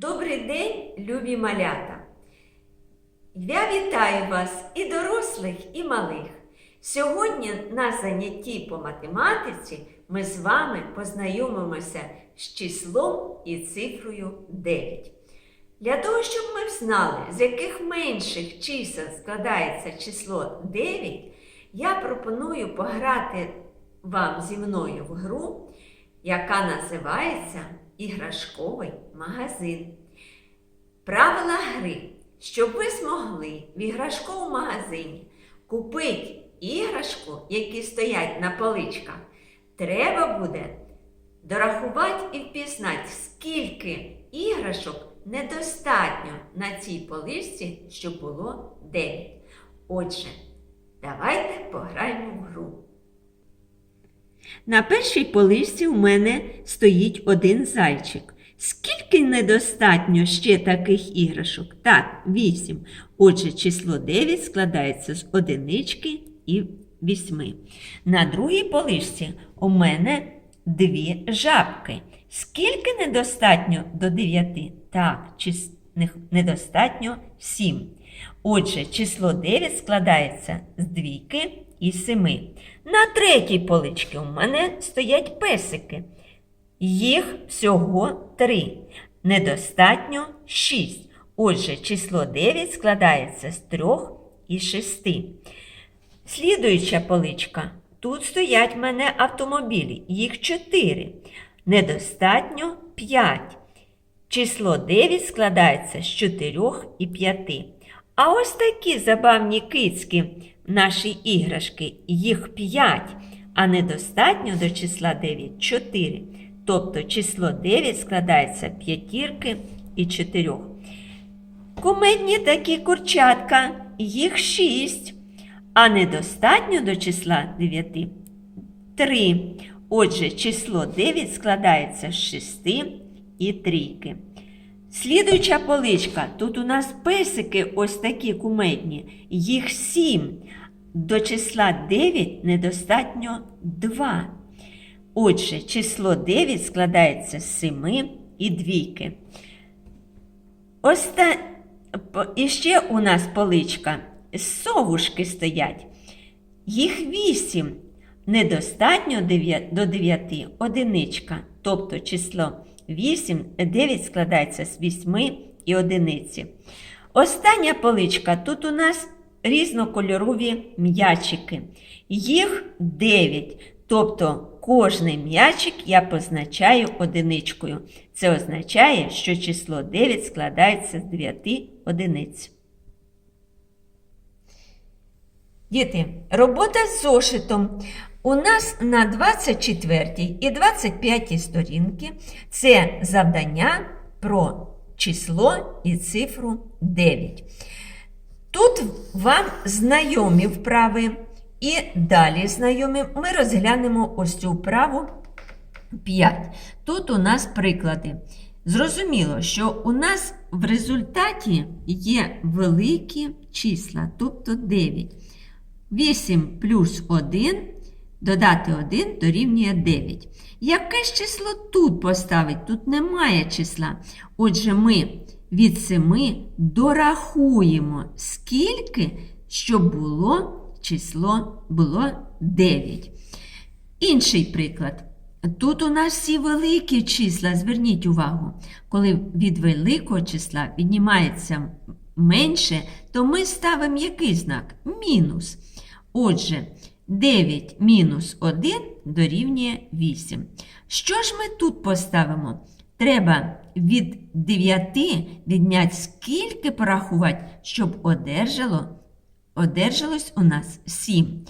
Добрий день, любі малята! Я вітаю вас і дорослих, і малих. Сьогодні на занятті по математиці ми з вами познайомимося з числом і цифрою 9. Для того, щоб ми знали, з яких менших чисел складається число 9, я пропоную пограти вам зі мною в гру, яка називається Іграшковий магазин. Правила гри, щоб ви змогли в іграшковому магазині купити іграшку, які стоять на поличках, треба буде дорахувати і впізнати, скільки іграшок недостатньо на цій поличці, щоб було 9. Отже, давайте пограємо в гру. На першій поличці у мене стоїть один зайчик. Скільки недостатньо ще таких іграшок? Так, 8. Отже, число 9 складається з одинички і 8. На другій поличці у мене дві жабки. Скільки недостатньо до 9? Так, недостатньо 7. Отже, число 9 складається з двійки і 7. На третій поличці у мене стоять песики. Їх всього три. Недостатньо шість. Отже, число 9 складається з трьох і шести. Слідуюча поличка. Тут стоять в мене автомобілі. Їх чотири. Недостатньо 5. Число 9 складається з 4 і 5. А ось такі забавні кицьки, наші іграшки, їх 5, а недостатньо до числа 9 4. Тобто число 9 складається п'ятірки і 4. Кумедні такі курчатка, їх 6, а недостатньо до числа 9 3. Отже, число 9 складається з 6 і трійки. Слідуюча поличка. Тут у нас песики ось такі кумедні. Їх 7. До числа 9 недостатньо 2. Отже, число 9 складається з 7 і двійки. Ось та... по- І ще у нас поличка. Совушки стоять. Їх 8. Недостатньо дев'я- до 9 одиничка. Тобто число 8, 9 складається з 8 і одиниці. Остання поличка. Тут у нас різнокольорові м'ячики. Їх 9. Тобто кожний м'ячик я позначаю одиничкою. Це означає, що число 9 складається з 9 одиниць. Діти, робота з зошитом. У нас на 24 і 25 сторінки це завдання про число і цифру 9. Тут вам знайомі вправи і далі знайомі. Ми розглянемо ось цю вправу 5. Тут у нас приклади. Зрозуміло, що у нас в результаті є великі числа, тобто 9. 8 плюс 1 додати 1 дорівнює 9. Яке ж число тут поставить? Тут немає числа. Отже, ми від 7 дорахуємо, скільки, щоб було число було 9. Інший приклад. Тут у нас всі великі числа, зверніть увагу, коли від великого числа віднімається менше, то ми ставимо який знак? Мінус. Отже, 9 мінус 1 дорівнює 8. Що ж ми тут поставимо? Треба від 9 відняти скільки порахувати, щоб одержало, одержалось у нас 7.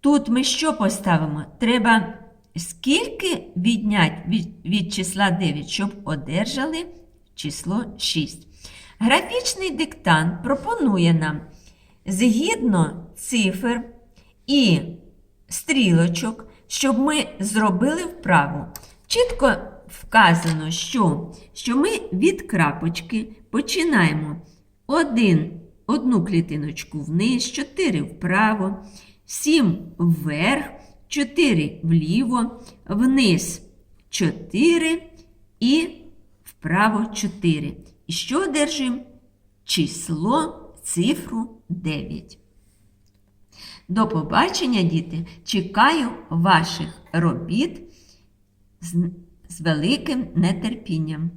Тут ми що поставимо? Треба скільки відняти від, від числа 9, щоб одержали число 6. Графічний диктант пропонує нам згідно цифр і стрілочок, щоб ми зробили вправу. Чітко вказано, що, що ми від крапочки починаємо один, одну клітиночку вниз, 4 вправо, 7 вверх, 4 вліво, вниз 4 і вправо. вправо 4. І що одержуємо? Число, цифру 9. До побачення, діти! Чекаю ваших робіт з, великим нетерпінням.